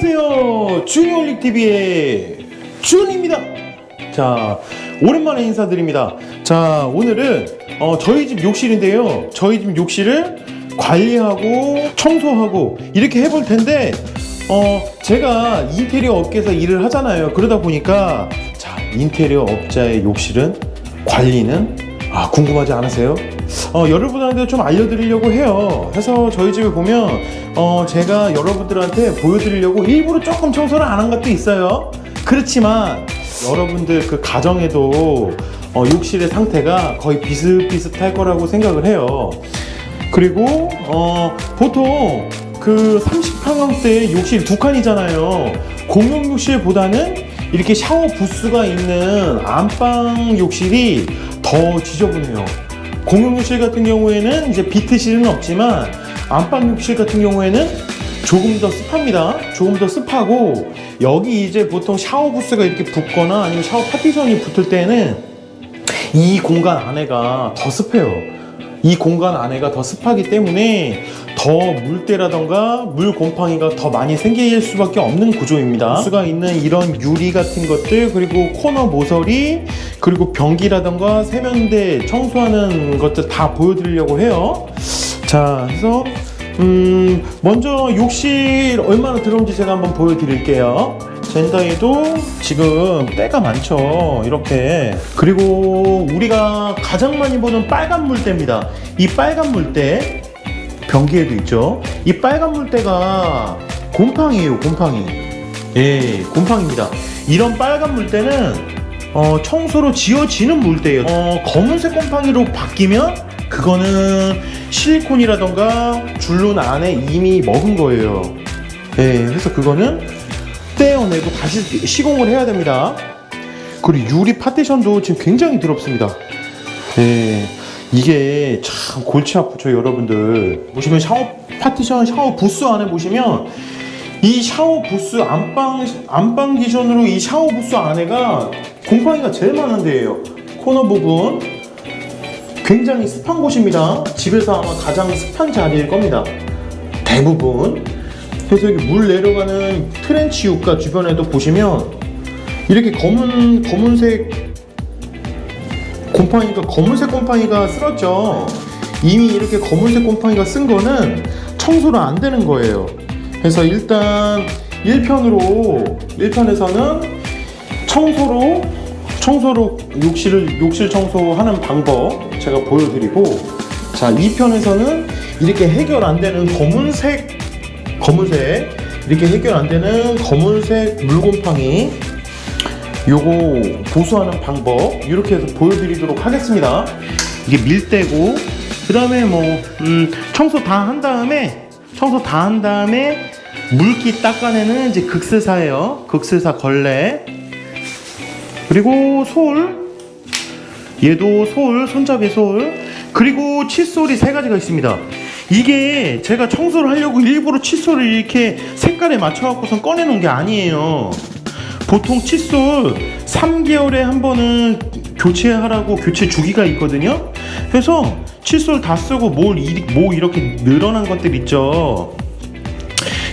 안녕하세요. 주니올릭TV의 준입니다. 자, 오랜만에 인사드립니다. 자, 오늘은 어, 저희 집 욕실인데요. 저희 집 욕실을 관리하고 청소하고 이렇게 해볼 텐데, 어, 제가 인테리어 업계에서 일을 하잖아요. 그러다 보니까, 자, 인테리어 업자의 욕실은 관리는 아, 궁금하지 않으세요? 어, 여러분한테 좀 알려드리려고 해요. 해서 저희 집에 보면, 어, 제가 여러분들한테 보여드리려고 일부러 조금 청소를 안 한 것도 있어요. 그렇지만, 여러분들 그 가정에도 어, 욕실의 상태가 거의 비슷비슷할 거라고 생각을 해요. 그리고, 어, 보통 그 30평형대 욕실 두 칸이잖아요. 공용 욕실보다는 이렇게 샤워 부스가 있는 안방 욕실이 더 지저분해요. 공용 욕실 같은 경우에는 이제 비트실은 없지만 안방 욕실 같은 경우에는 조금 더 습합니다. 조금 더 습하고 여기 이제 보통 샤워 부스가 이렇게 붙거나 아니면 샤워 파티션이 붙을 때는 이 공간 안에가 더 습해요. 이 공간 안에가 더 습하기 때문에 더 물때라던가 물 곰팡이가 더 많이 생길 수밖에 없는 구조입니다. 수가 있는 이런 유리 같은 것들 그리고 코너 모서리 그리고 변기라던가 세면대 청소하는 것들 다 보여드리려고 해요. 자, 그래서 음 먼저 욕실 얼마나 들어온지 제가 한번 보여드릴게요. 젠다에도 지금 때가 많죠. 이렇게. 그리고 우리가 가장 많이 보는 빨간 물때입니다. 이 빨간 물때, 변기에도 있죠. 이 빨간 물때가 곰팡이에요, 곰팡이. 예, 곰팡입니다. 이런 빨간 물때는 어, 청소로 지워지는 물때예요. 어, 검은색 곰팡이로 바뀌면 그거는 실리콘이라던가 줄눈 안에 이미 먹은 거예요. 예, 그래서 그거는 떼어내고 다시 시공을 해야 됩니다. 그리고 유리 파티션도 지금 굉장히 더럽습니다. 네, 이게 참 골치 아프죠, 여러분들. 보시면 샤워 파티션, 샤워 부스 안에 보시면 이 샤워 부스 안방 안방 기준으로 이 샤워 부스 안에가 곰팡이가 제일 많은 데예요. 코너 부분 굉장히 습한 곳입니다. 집에서 아마 가장 습한 자리일 겁니다. 대부분. 그래서 여기 물 내려가는 트렌치 육가 주변에도 보시면 이렇게 검은 검은색 곰팡이가 검은색 곰팡이가 쓸었죠. 이미 이렇게 검은색 곰팡이가 쓴 거는 청소를 안 되는 거예요. 그래서 일단 1편으로 1편에서는 청소로 청소로 욕실을 욕실 청소하는 방법 제가 보여드리고 자 2편에서는 이렇게 해결 안 되는 검은색 검은색 이렇게 해결 안 되는 검은색 물곰팡이 요거 보수하는 방법 이렇게 해서 보여드리도록 하겠습니다. 이게 밀대고 그 다음에 뭐 음, 청소 다 한 다음에 청소 다 한 다음에 물기 닦아내는 이제 극세사예요. 극세사 걸레 그리고 솔 얘도 솔 손잡이 솔 그리고 칫솔이 세 가지가 있습니다. 이게 제가 청소를 하려고 일부러 칫솔을 이렇게 색깔에 맞춰갖고선 꺼내놓은 게 아니에요. 보통 칫솔 3개월에 한 번은 교체하라고 교체 주기가 있거든요. 그래서 칫솔 다 쓰고 뭘 이, 뭐 이렇게 늘어난 것들 있죠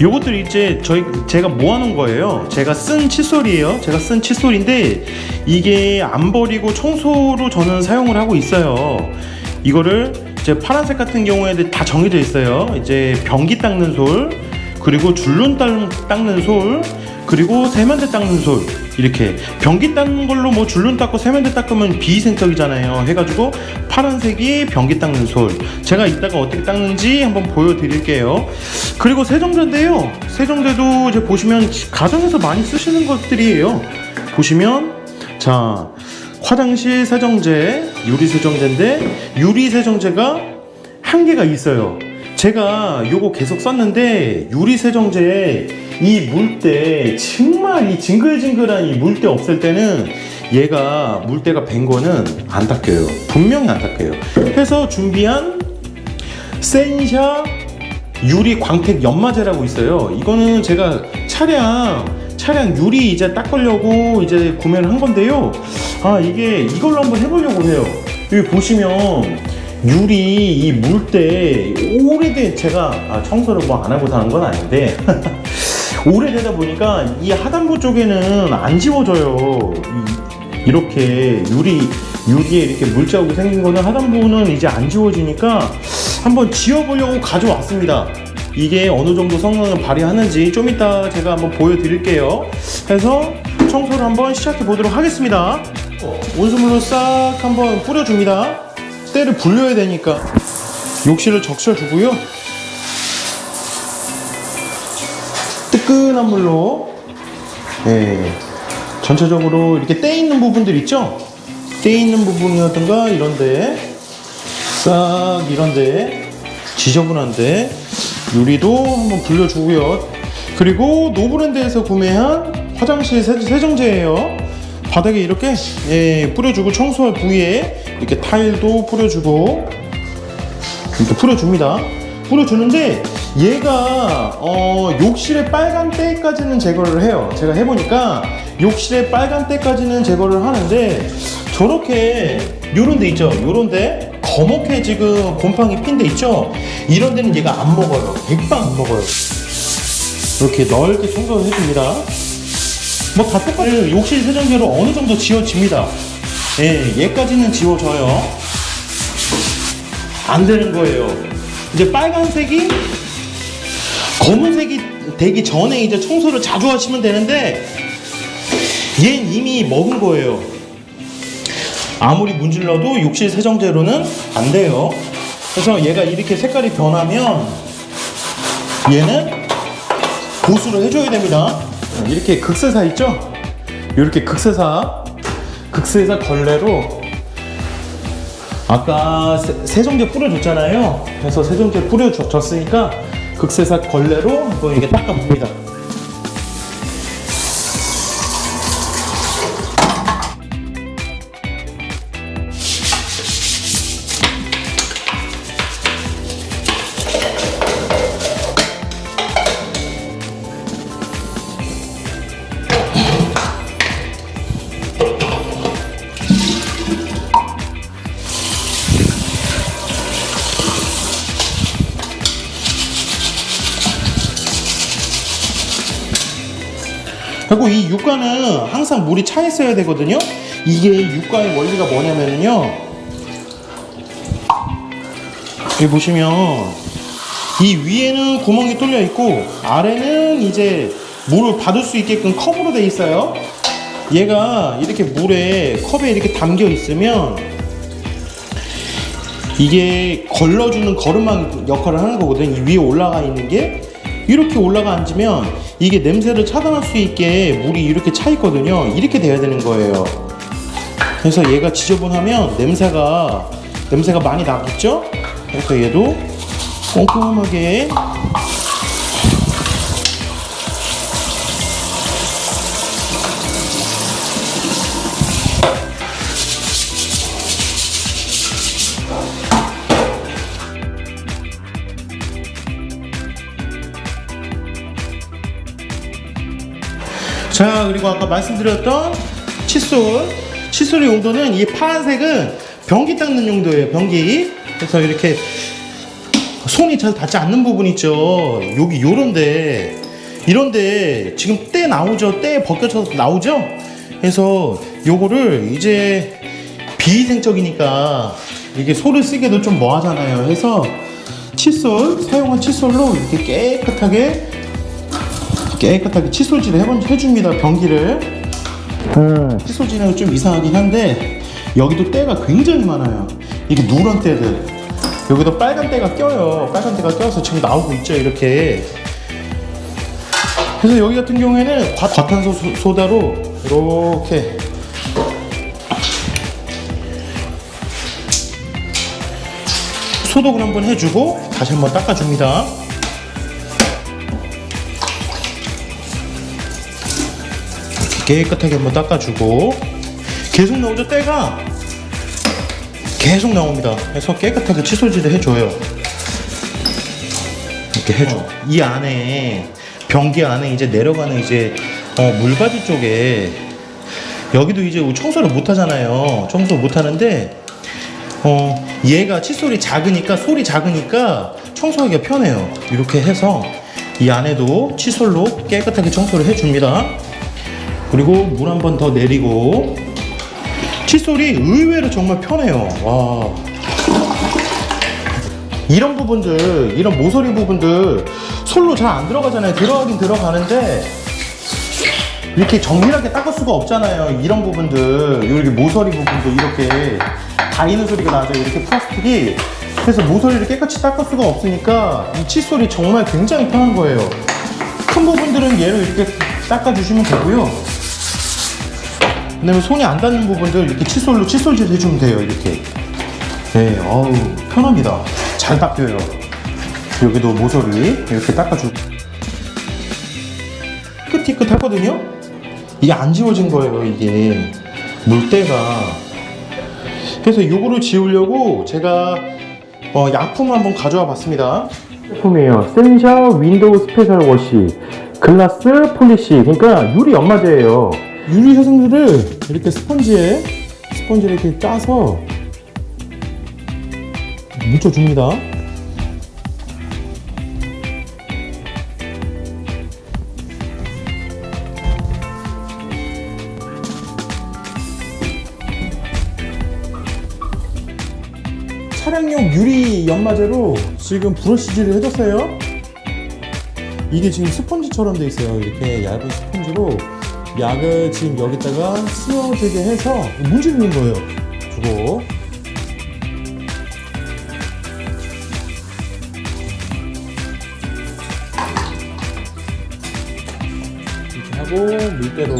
요것들 이제 저희 제가 모아놓은 거예요. 제가 쓴 칫솔이에요. 제가 쓴 칫솔인데 이게 안 버리고 청소로 저는 사용을 하고 있어요. 이거를 이제 파란색 같은 경우에는 다 정해져 있어요. 이제 변기 닦는 솔, 그리고 줄눈 닦- 닦는 솔, 그리고 세면대 닦는 솔 이렇게 변기 닦는 걸로 뭐 줄눈 닦고 세면대 닦으면 비위생적이잖아요. 해가지고 파란색이 변기 닦는 솔. 제가 이따가 어떻게 닦는지 한번 보여드릴게요. 그리고 세정제인데요. 세정제도 이제 보시면 가정에서 많이 쓰시는 것들이에요. 보시면 자 화장실 세정제 유리 세정제인데 유리 세정제가 한 개가 있어요. 제가 요거 계속 썼는데 유리 세정제 이 물때 정말 이 징글징글한 이 물때 없을 때는 얘가 물때가 밴 거는 안 닦여요. 분명히 안 닦여요. 해서 준비한 센샤 유리 광택 연마제라고 있어요. 이거는 제가 차량 차량 유리 이제 닦으려고 이제 구매를 한 건데요. 아 이게 이걸로 한번 해보려고 해요. 여기 보시면 유리 이 물때 오래된 제가 아, 청소를 뭐 안 하고 사는 건 아닌데 오래되다 보니까 이 하단부 쪽에는 안 지워져요. 이, 이렇게 유리 유리에 이렇게 물자국이 생긴 거는 하단부는 이제 안 지워지니까 한번 지워보려고 가져왔습니다. 이게 어느 정도 성능을 발휘하는지 좀 이따 제가 한번 보여드릴게요. 해서 청소를 한번 시작해 보도록 하겠습니다. 온수물로 싹 한번 뿌려줍니다. 때를 불려야 되니까 욕실을 적셔주고요. 뜨끈한 물로 예, 전체적으로 이렇게 때 있는 부분들 있죠? 때 있는 부분이었던가 이런데 싹 이런데 지저분한데 유리도 한번 불려주고요. 그리고 노브랜드에서 구매한 화장실 세- 세정제예요. 바닥에 이렇게 예, 뿌려주고 청소할 부위에 이렇게 타일도 뿌려주고 이렇게 뿌려줍니다. 뿌려주는데 얘가 어, 욕실의 빨간 때까지는 제거를 해요. 제가 해보니까 욕실의 빨간 때까지는 제거를 하는데 저렇게 요런 데 있죠. 요런 데 거목해 지금 곰팡이 핀 데 있죠. 이런 데는 얘가 안 먹어요. 백방 안 먹어요. 이렇게 넓게 청소를 해줍니다. 뭐 다 똑같아요. 욕실 세정제로 어느 정도 지워집니다. 예, 얘까지는 지워져요. 안 되는 거예요. 이제 빨간색이 검은색이 되기 전에 이제 청소를 자주 하시면 되는데 얘는 이미 먹은 거예요. 아무리 문질러도 욕실 세정제로는 안 돼요. 그래서 얘가 이렇게 색깔이 변하면 얘는 보수를 해줘야 됩니다. 이렇게 극세사 있죠? 이렇게 극세사, 극세사 걸레로 아까 세, 세정제 뿌려줬잖아요. 그래서 세정제 뿌려줬으니까 극세사 걸레로 한번 이렇게 닦아봅니다. 그리고 이 육가는 항상 물이 차 있어야 되거든요. 이게 육가의 원리가 뭐냐면요. 여기 보시면 이 위에는 구멍이 뚫려 있고 아래는 이제 물을 받을 수 있게끔 컵으로 돼 있어요. 얘가 이렇게 물에 컵에 이렇게 담겨 있으면 이게 걸러주는 거름망 역할을 하는 거거든. 이 위에 올라가 있는 게 이렇게 올라가 앉으면 이게 냄새를 차단할 수 있게 물이 이렇게 차 있거든요. 이렇게 돼야 되는 거예요. 그래서 얘가 지저분하면 냄새가 냄새가 많이 나겠죠? 그래서 얘도 꼼꼼하게 자 그리고 아까 말씀드렸던 칫솔. 칫솔의 용도는 이 파란색은 변기 닦는 용도예요 변기. 그래서 이렇게 손이 잘 닿지 않는 부분 있죠. 여기 요런데. 이런데 지금 때 나오죠? 때 벗겨져서 나오죠? 그래서 요거를 이제 비위생적이니까 이게 소를 쓰기도 좀 뭐하잖아요. 해서 칫솔 사용한 칫솔로 이렇게 깨끗하게 깨끗하게 칫솔질을 해본- 해줍니다 변기를. 음, 칫솔질은 좀 이상하긴 한데 여기도 때가 굉장히 많아요. 이게 누런 때들. 여기도 빨간 때가 껴요. 빨간 때가 껴서 지금 나오고 있죠 이렇게. 그래서 여기 같은 경우에는 과- 과탄소 소- 소다로 이렇게. 소독을 한번 해주고 다시 한번 닦아줍니다 깨끗하게 한번 닦아주고. 계속 나오죠? 때가? 계속 나옵니다. 그래서 깨끗하게 칫솔질을 해줘요. 이렇게 해줘. 이 안에 변기 안에 이제 내려가는 이제 어, 물바지 쪽에. 여기도 이제 청소를 못 하잖아요. 청소 못 하는데 어, 얘가 칫솔이 작으니까 솔이 작으니까 청소하기가 편해요. 이렇게 해서 이 안에도 칫솔로 깨끗하게 청소를 해줍니다. 그리고 물 한 번 더 내리고 칫솔이 의외로 정말 편해요. 와. 이런 부분들, 이런 모서리 부분들 솔로 잘 안 들어가잖아요. 들어가긴 들어가는데 이렇게 정밀하게 닦을 수가 없잖아요. 이런 부분들, 이렇게 모서리 부분도 이렇게 다이는 소리가 나죠. 이렇게 플라스틱이. 그래서 모서리를 깨끗이 닦을 수가 없으니까 이 칫솔이 정말 굉장히 편한 거예요. 큰 부분들은 얘를 이렇게 닦아주시면 되고요. 그다음에 손이 안 닿는 부분들 이렇게 칫솔로 칫솔질 해주면 돼요. 이렇게. 네, 어우 편합니다. 잘 닦여요. 여기도 모서리 이렇게 닦아주고. 삐끗삐끗하거든요? 이게 안 지워진 거예요, 이게. 물때가. 그래서 요거를 지우려고 제가 어, 약품 한번 가져와 봤습니다. 제품이에요. 센샤 윈도우 스페셜 워시 글라스 폴리시. 그러니까 유리 연마제예요. 유리 세정제를 이렇게 스펀지에 스펀지를 이렇게 짜서 묻혀줍니다. 차량용 유리 연마제로 지금 브러쉬질을 해줬어요. 이게 지금 스펀지처럼 돼 있어요. 이렇게 얇은 스펀지로 약을 지금 여기다가 스며들게 해서 문지르는 거예요. 주고. 이렇게 하고 밀대로.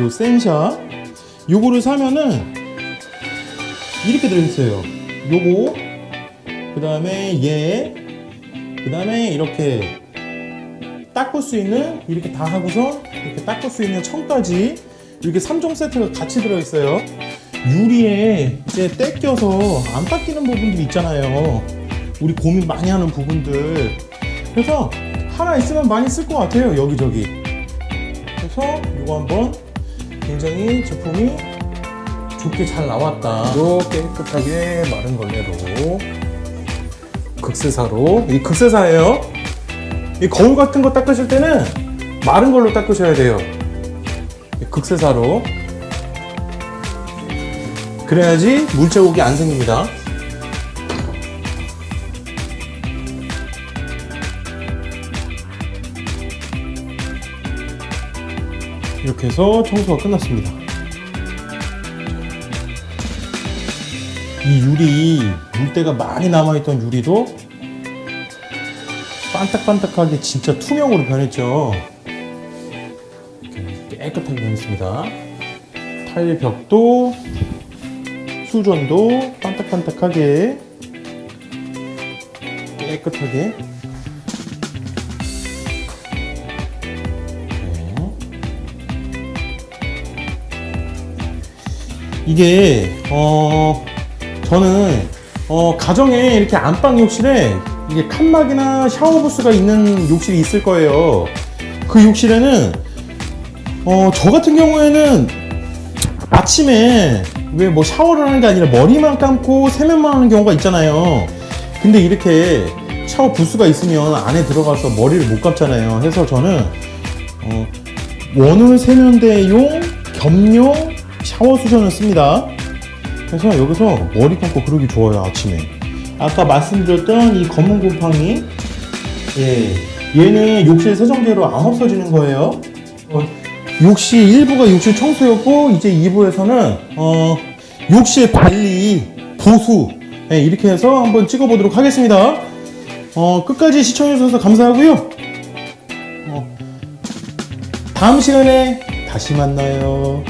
요 센샤 요거를 사면은 이렇게 들어있어요. 요거, 그 다음에 얘, 그 다음에 이렇게 닦을 수 있는, 이렇게 다 하고서 이렇게 닦을 수 있는 청까지 이렇게 3종 세트가 같이 들어있어요. 유리에 이제 떼껴서 안 닦이는 부분들이 있잖아요. 우리 고민 많이 하는 부분들. 그래서 하나 있으면 많이 쓸 것 같아요. 여기저기. 그래서 이거 한번 굉장히 제품이 좋게 잘 나왔다. 요 깨끗하게 마른 걸레로 극세사로 이 극세사예요. 이 거울 같은 거 닦으실 때는 마른 걸로 닦으셔야 돼요. 이 극세사로 그래야지 물 자국이 안 생깁니다. 이렇게 해서 청소가 끝났습니다. 이 유리 물때가 많이 남아있던 유리도 반딱반딱하게 진짜 투명으로 변했죠. 이렇게 깨끗하게 변했습니다. 타일 벽도 수전도 반딱반딱하게 깨끗하게. 네. 이게 어 저는 어, 가정에 이렇게 안방 욕실에 이게 칸막이나 샤워부스가 있는 욕실이 있을 거예요. 그 욕실에는 어, 저 같은 경우에는 아침에 왜 뭐 샤워를 하는 게 아니라 머리만 감고 세면만 하는 경우가 있잖아요. 근데 이렇게 샤워 부스가 있으면 안에 들어가서 머리를 못 감잖아요. 해서 저는 어, 원울 세면대용 겸용 샤워 수전을 씁니다. 그래서 여기서 머리 감고 그러기 좋아요 아침에 아까 말씀드렸던 이 검은 곰팡이 예 얘는 욕실 세정제로 안 없어지는 거예요. 어, 욕실 1부가 욕실 청소였고 이제 2부에서는 어, 욕실 관리 보수 예, 이렇게 해서 한번 찍어보도록 하겠습니다. 어, 끝까지 시청해주셔서 감사하고요. 어, 다음 시간에 다시 만나요